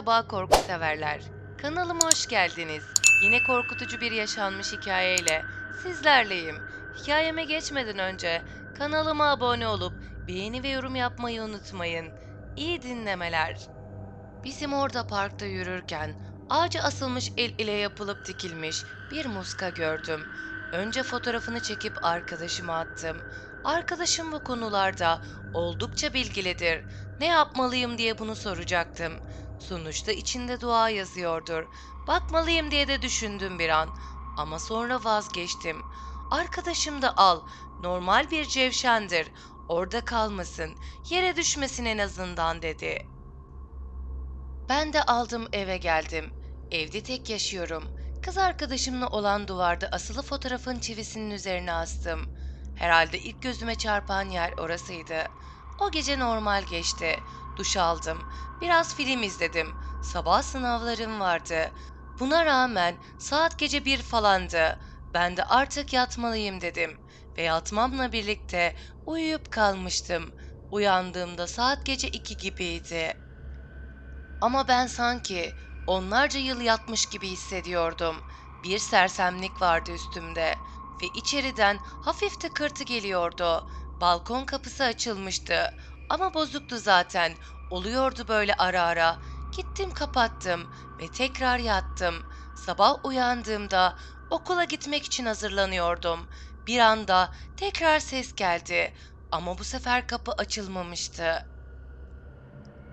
Merhaba korku severler. Kanalıma hoş geldiniz. Yine korkutucu bir yaşanmış hikayeyle sizlerleyim. Hikayeme geçmeden önce kanalıma abone olup beğeni ve yorum yapmayı unutmayın. İyi dinlemeler. Bizim orada parkta yürürken ağaca asılmış el ile yapılıp dikilmiş bir muska gördüm. Önce fotoğrafını çekip arkadaşıma attım. Arkadaşım bu konularda oldukça bilgilidir. Ne yapmalıyım diye bunu soracaktım. Sonuçta içinde dua yazıyordur. Bakmalıyım diye de düşündüm bir an. Ama sonra vazgeçtim. Arkadaşım da al. Normal bir cevşendir. Orada kalmasın. Yere düşmesin en azından dedi. Ben de aldım eve geldim. Evde tek yaşıyorum. Kız arkadaşımla olan duvarda asılı fotoğrafın çivisinin üzerine astım. Herhalde ilk gözüme çarpan yer orasıydı. O gece normal geçti. Duş aldım. Biraz film izledim. Sabah sınavlarım vardı. Buna rağmen saat gece bir falandı. Ben de artık yatmalıyım dedim. Ve yatmamla birlikte uyuyup kalmıştım. Uyandığımda saat gece iki gibiydi. Ama ben sanki onlarca yıl yatmış gibi hissediyordum. Bir sersemlik vardı üstümde ve içeriden hafif tıkırtı geliyordu. Balkon kapısı açılmıştı ama bozuktu zaten. Oluyordu böyle ara ara. Gittim kapattım ve tekrar yattım. Sabah uyandığımda okula gitmek için hazırlanıyordum. Bir anda tekrar ses geldi ama bu sefer kapı açılmamıştı.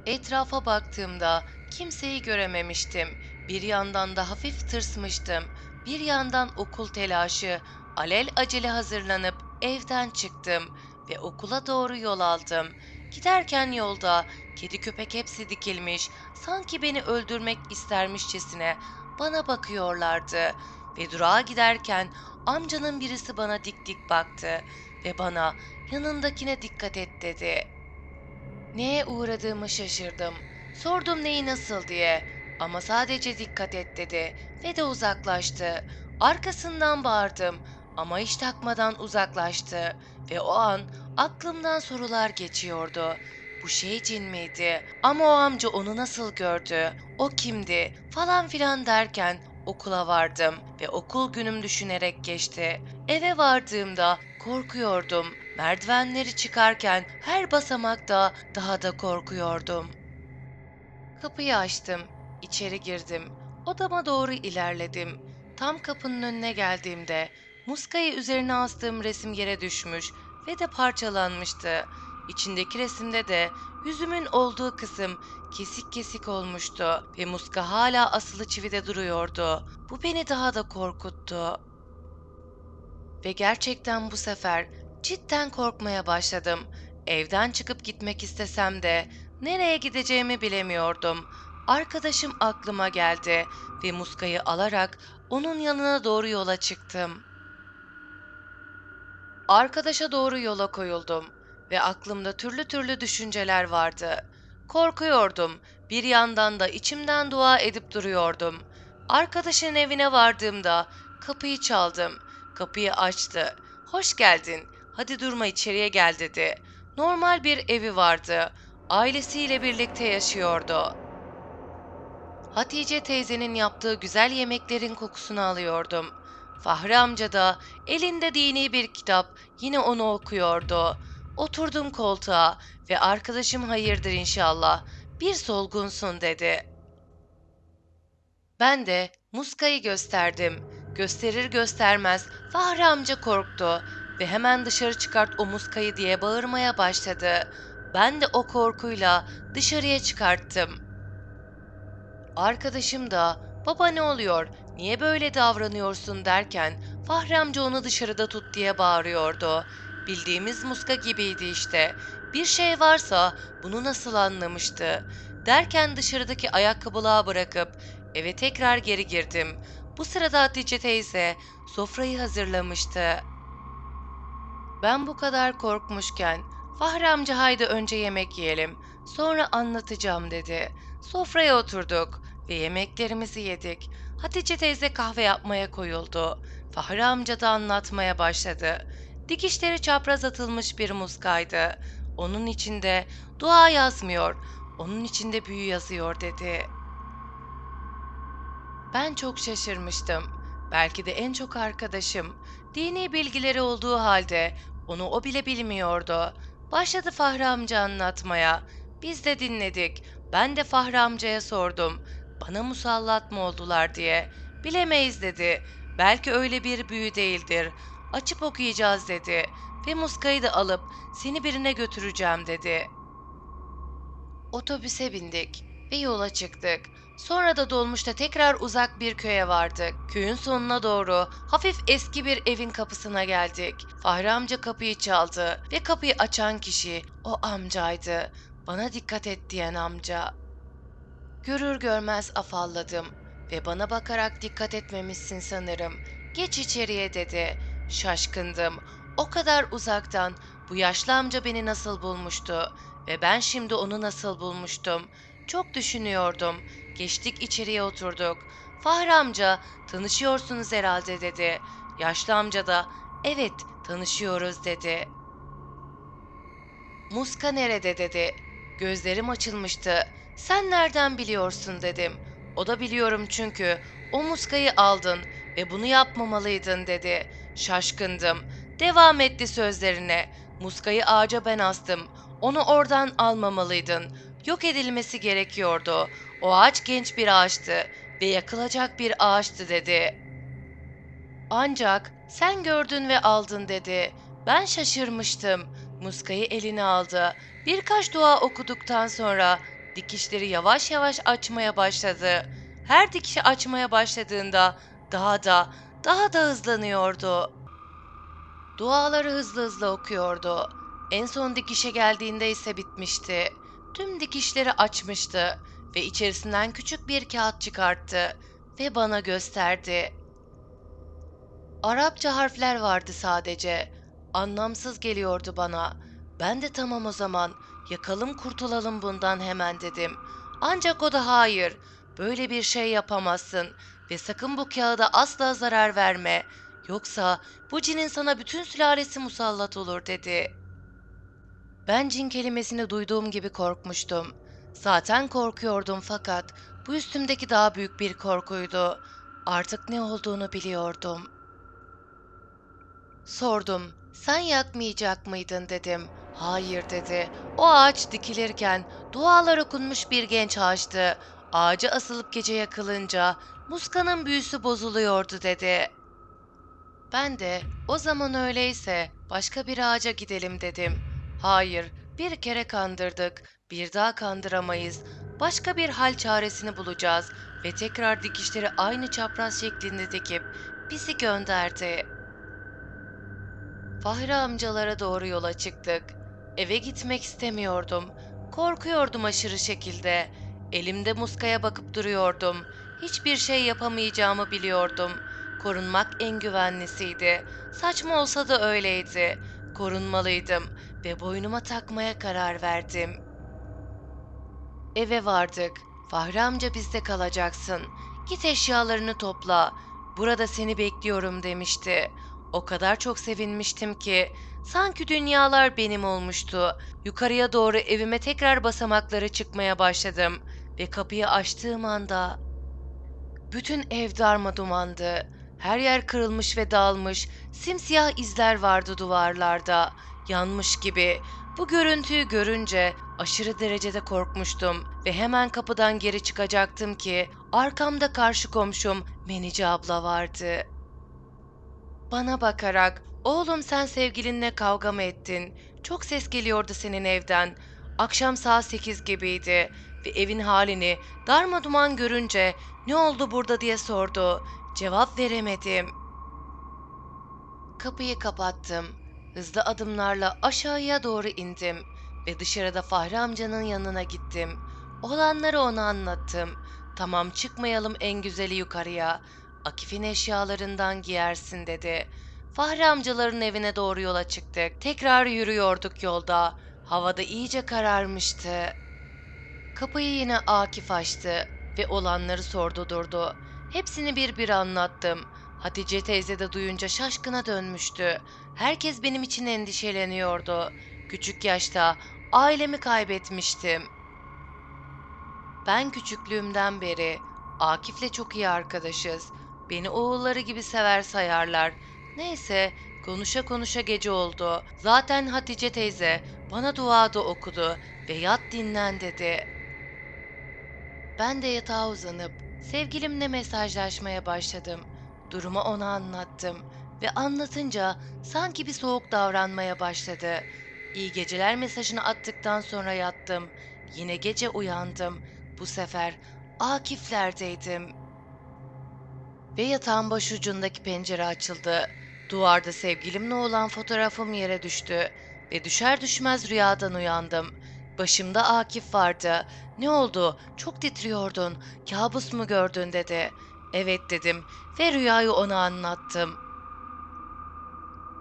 Etrafa baktığımda kimseyi görememiştim. Bir yandan da hafif tırsmıştım. Bir yandan okul telaşı, alel acele hazırlanıp evden çıktım ve okula doğru yol aldım. Giderken yolda kedi köpek hepsi dikilmiş, sanki beni öldürmek istermişçesine bana bakıyorlardı ve durağa giderken amcanın birisi bana dik dik baktı ve bana yanındakine dikkat et dedi. Neye uğradığımı şaşırdım. Sordum neyi nasıl diye. Ama sadece dikkat et dedi ve de uzaklaştı. Arkasından bağırdım ama hiç takmadan uzaklaştı ve o an aklımdan sorular geçiyordu. Bu şey cin miydi? Ama o amca onu nasıl gördü? O kimdi? Falan filan derken okula vardım ve okul günüm düşünerek geçti. Eve vardığımda korkuyordum. Merdivenleri çıkarken her basamakta daha da korkuyordum. Kapıyı açtım. içeri girdim. Odama doğru ilerledim. Tam kapının önüne geldiğimde muskayı üzerine astığım resim yere düşmüş ve de parçalanmıştı. İçindeki resimde de yüzümün olduğu kısım kesik kesik olmuştu ve muska hala asılı çivide duruyordu. Bu beni daha da korkuttu. Ve gerçekten bu sefer cidden korkmaya başladım. Evden çıkıp gitmek istesem de nereye gideceğimi bilemiyordum. Arkadaşım aklıma geldi ve muskayı alarak onun yanına doğru yola çıktım. Arkadaşa doğru yola koyuldum ve aklımda türlü türlü düşünceler vardı. Korkuyordum. Bir yandan da içimden dua edip duruyordum. Arkadaşın evine vardığımda kapıyı çaldım. Kapıyı açtı. Hoş geldin. Hadi durma içeriye gel dedi. Normal bir evi vardı. Ailesiyle birlikte yaşıyordu. Hatice teyzenin yaptığı güzel yemeklerin kokusunu alıyordum. Fahri amca da elinde dini bir kitap yine onu okuyordu. Oturdum koltuğa ve arkadaşım hayırdır inşallah. Bir solgunsun dedi. Ben de muskayı gösterdim. Gösterir göstermez Fahri amca korktu ve hemen dışarı çıkart o muskayı diye bağırmaya başladı. Ben de o korkuyla dışarıya çıkarttım. Arkadaşım da baba ne oluyor niye böyle davranıyorsun derken Fahri amca onu dışarıda tut diye bağırıyordu. Bildiğimiz muska gibiydi işte. Bir şey varsa bunu nasıl anlamıştı. Derken dışarıdaki ayakkabılığa bırakıp eve tekrar geri girdim. Bu sırada Hatice teyze sofrayı hazırlamıştı. Ben bu kadar korkmuşken Fahri amca haydi önce yemek yiyelim sonra anlatacağım dedi. Sofraya oturduk ve yemeklerimizi yedik. Hatice teyze kahve yapmaya koyuldu. Fahri amca da anlatmaya başladı. Dikişleri çapraz atılmış bir muskaydı. Onun içinde dua yazmıyor. Onun içinde büyü yazıyor dedi. Ben çok şaşırmıştım. Belki de en çok arkadaşım. Dini bilgileri olduğu halde onu o bile bilmiyordu. Başladı Fahri amca anlatmaya. Biz de dinledik. Ben de Fahri amcaya sordum. Bana musallat mı oldular diye. Bilemeyiz dedi. Belki öyle bir büyü değildir. Açıp okuyacağız dedi. Ve muskayı da alıp seni birine götüreceğim dedi. Otobüse bindik ve yola çıktık. Sonra da dolmuşta tekrar uzak bir köye vardık. Köyün sonuna doğru hafif eski bir evin kapısına geldik. Fahri amca kapıyı çaldı ve kapıyı açan kişi o amcaydı. Bana dikkat et diyen amca. Görür görmez afalladım ve bana bakarak dikkat etmemişsin sanırım. Geç içeriye dedi. Şaşkındım. O kadar uzaktan bu yaşlı amca beni nasıl bulmuştu ve ben şimdi onu nasıl bulmuştum? Çok düşünüyordum. Geçtik içeriye oturduk. Fahri amca tanışıyorsunuz herhalde dedi. Yaşlı amca da evet tanışıyoruz dedi. Muska nerede dedi. Gözlerim açılmıştı. Sen nereden biliyorsun dedim. O da biliyorum çünkü o muskayı aldın ve bunu yapmamalıydın dedi. Şaşkındım. Devam etti sözlerine. Muskayı ağaca ben astım. Onu oradan almamalıydın. Yok edilmesi gerekiyordu. O ağaç genç bir ağaçtı ve yakılacak bir ağaçtı dedi. Ancak sen gördün ve aldın dedi. Ben şaşırmıştım. Muskayı eline aldı. Birkaç dua okuduktan sonra dikişleri yavaş yavaş açmaya başladı. Her dikişi açmaya başladığında daha da daha da hızlanıyordu. Duaları hızlı hızlı okuyordu. En son dikişe geldiğinde ise bitmişti. Tüm dikişleri açmıştı ve içerisinden küçük bir kağıt çıkarttı ve bana gösterdi. Arapça harfler vardı sadece. Anlamsız geliyordu bana. Ben de tamam o zaman. Yakalım kurtulalım bundan hemen dedim. Ancak o da hayır. Böyle bir şey yapamazsın ve sakın bu kağıda asla zarar verme. Yoksa bu cinin sana bütün sülalesi musallat olur dedi. Ben cin kelimesini duyduğum gibi korkmuştum. Zaten korkuyordum fakat bu üstümdeki daha büyük bir korkuydu. Artık ne olduğunu biliyordum. Sordum. Sen yakmayacak mıydın dedim. Hayır dedi. O ağaç dikilirken dualar okunmuş bir genç ağaçtı. Ağaca asılıp gece yakılınca muskanın büyüsü bozuluyordu dedi. Ben de o zaman öyleyse başka bir ağaca gidelim dedim. Hayır, bir kere kandırdık, bir daha kandıramayız. Başka bir hal çaresini bulacağız ve tekrar dikişleri aynı çapraz şeklinde dikip bizi gönderdi. Fahri amcalara doğru yola çıktık. Eve gitmek istemiyordum. Korkuyordum aşırı şekilde. Elimde muskaya bakıp duruyordum. Hiçbir şey yapamayacağımı biliyordum. Korunmak en güvenlisiydi. Saçma olsa da öyleydi. Korunmalıydım ve boynuma takmaya karar verdim. Eve vardık. Fahri amca bizde kalacaksın. Git eşyalarını topla. Burada seni bekliyorum demişti. O kadar çok sevinmiştim ki sanki dünyalar benim olmuştu. Yukarıya doğru evime tekrar basamakları çıkmaya başladım ve kapıyı açtığım anda bütün ev darma dumandı. Her yer kırılmış ve dağılmış, simsiyah izler vardı duvarlarda. Yanmış gibi. Bu görüntüyü görünce aşırı derecede korkmuştum ve hemen kapıdan geri çıkacaktım ki arkamda karşı komşum Menice abla vardı. Bana bakarak oğlum sen sevgilinle kavga mı ettin? Çok ses geliyordu senin evden. Akşam saat sekiz gibiydi ve evin halini darma duman görünce ne oldu burada diye sordu. Cevap veremedim. Kapıyı kapattım. Hızlı adımlarla aşağıya doğru indim ve dışarıda Fahri amcanın yanına gittim. Olanları ona anlattım. Tamam çıkmayalım en güzeli yukarıya. Akif'in eşyalarından giyersin dedi. Fahri amcaların evine doğru yola çıktık. Tekrar yürüyorduk yolda. Havada iyice kararmıştı. Kapıyı yine Akif açtı ve olanları sordu durdu. Hepsini bir bir anlattım. Hatice teyze de duyunca şaşkına dönmüştü. Herkes benim için endişeleniyordu. Küçük yaşta ailemi kaybetmiştim. Ben küçüklüğümden beri Akif'le çok iyi arkadaşız. Beni oğulları gibi sever sayarlar. Neyse konuşa konuşa gece oldu. Zaten Hatice teyze bana dua da okudu ve yat dinlen dedi. Ben de yatağa uzanıp sevgilimle mesajlaşmaya başladım. Durumu ona anlattım ve anlatınca sanki bir soğuk davranmaya başladı. İyi geceler mesajını attıktan sonra yattım. Yine gece uyandım. Bu sefer Akif'lerdeydim. Ve yatağın başucundaki pencere açıldı. Duvarda sevgilimle olan fotoğrafım yere düştü ve düşer düşmez rüyadan uyandım. Başımda Akif vardı. Ne oldu? Çok titriyordun. Kabus mu gördün dedi. Evet dedim ve rüyayı ona anlattım.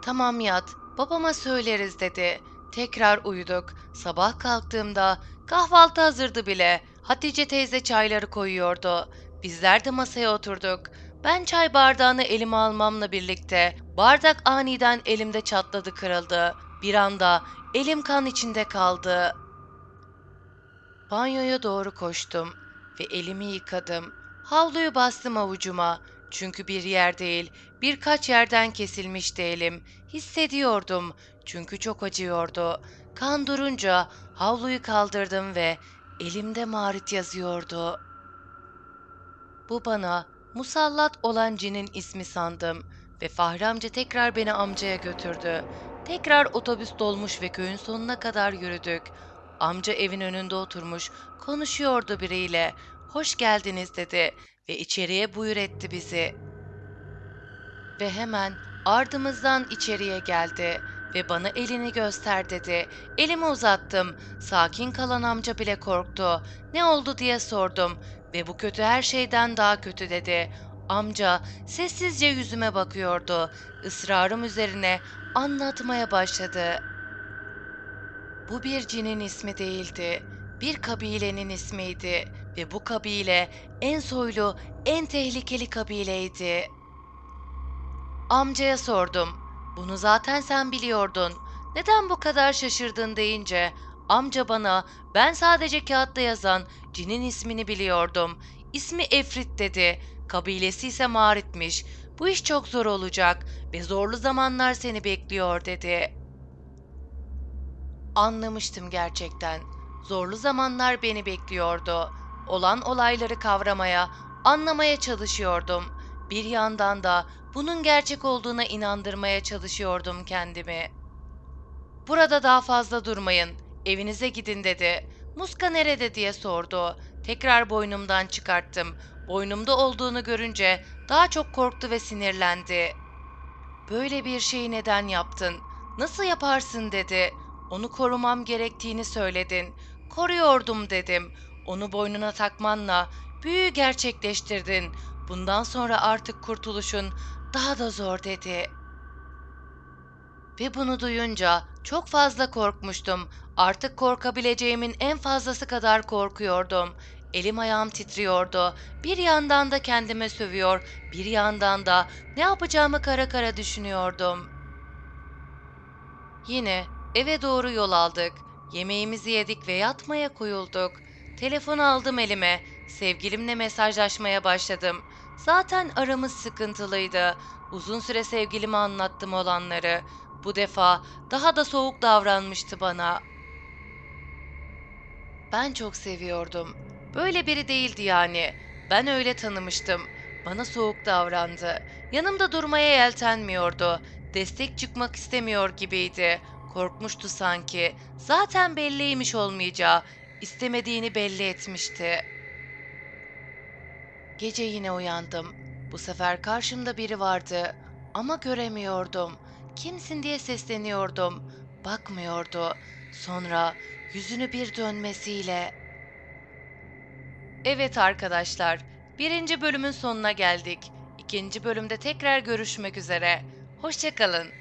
Tamam yat, babama söyleriz dedi. Tekrar uyuduk. Sabah kalktığımda kahvaltı hazırdı bile. Hatice teyze çayları koyuyordu. Bizler de masaya oturduk. Ben çay bardağını elime almamla birlikte bardak aniden elimde çatladı kırıldı. Bir anda elim kan içinde kaldı. Banyoya doğru koştum ve elimi yıkadım. Havluyu bastım avucuma. Çünkü bir yer değil, birkaç yerden kesilmişti elim. Hissediyordum çünkü çok acıyordu. Kan durunca havluyu kaldırdım ve elimde Marit yazıyordu. Bu bana musallat olan cinin ismi sandım ve Fahri amca tekrar beni amcaya götürdü. Tekrar otobüs dolmuş ve köyün sonuna kadar yürüdük. Amca evin önünde oturmuş, konuşuyordu biriyle. Hoş geldiniz dedi ve içeriye buyur etti bizi. Ve hemen ardımızdan içeriye geldi ve bana elini göster dedi. Elimi uzattım. Sakin kalan amca bile korktu. Ne oldu diye sordum ve bu kötü her şeyden daha kötü dedi. Amca sessizce yüzüme bakıyordu. Israrım üzerine anlatmaya başladı. Bu bir cinin ismi değildi. Bir kabilenin ismiydi ve bu kabile en soylu, en tehlikeli kabileydi. Amcaya sordum. Bunu zaten sen biliyordun. Neden bu kadar şaşırdın deyince amca bana ben sadece kağıtta yazan cinin ismini biliyordum. İsmi Efrit dedi. Kabilesi ise Marit'miş. Bu iş çok zor olacak ve zorlu zamanlar seni bekliyor dedi. Anlamıştım gerçekten. Zorlu zamanlar beni bekliyordu. Olan olayları kavramaya, anlamaya çalışıyordum. Bir yandan da bunun gerçek olduğuna inandırmaya çalışıyordum kendimi. Burada daha fazla durmayın. Evinize gidin dedi. Muska nerede diye sordu. Tekrar boynumdan çıkarttım. Boynumda olduğunu görünce daha çok korktu ve sinirlendi. Böyle bir şeyi neden yaptın? Nasıl yaparsın dedi. Onu korumam gerektiğini söyledin. Koruyordum dedim. Onu boynuna takmanla büyüyü gerçekleştirdin. Bundan sonra artık kurtuluşun daha da zor dedi. Ve bunu duyunca çok fazla korkmuştum. Artık korkabileceğimin en fazlası kadar korkuyordum. Elim ayağım titriyordu. Bir yandan da kendime sövüyor, bir yandan da ne yapacağımı kara kara düşünüyordum. Yine eve doğru yol aldık. Yemeğimizi yedik ve yatmaya koyulduk. Telefonu aldım elime. Sevgilimle mesajlaşmaya başladım. Zaten aramız sıkıntılıydı. Uzun süre sevgilime anlattım olanları. Bu defa daha da soğuk davranmıştı bana. Ben çok seviyordum. Böyle biri değildi yani. Ben öyle tanımıştım. Bana soğuk davrandı. Yanımda durmaya yeltenmiyordu. Destek çıkmak istemiyor gibiydi. Korkmuştu sanki. Zaten belliymiş olmayacağı. İstemediğini belli etmişti. Gece yine uyandım. Bu sefer karşımda biri vardı ama göremiyordum. Kimsin diye sesleniyordum. Bakmıyordu. Sonra yüzünü bir dönmesiyle Evet arkadaşlar, birinci bölümün sonuna geldik. İkinci bölümde tekrar görüşmek üzere. Hoşçakalın.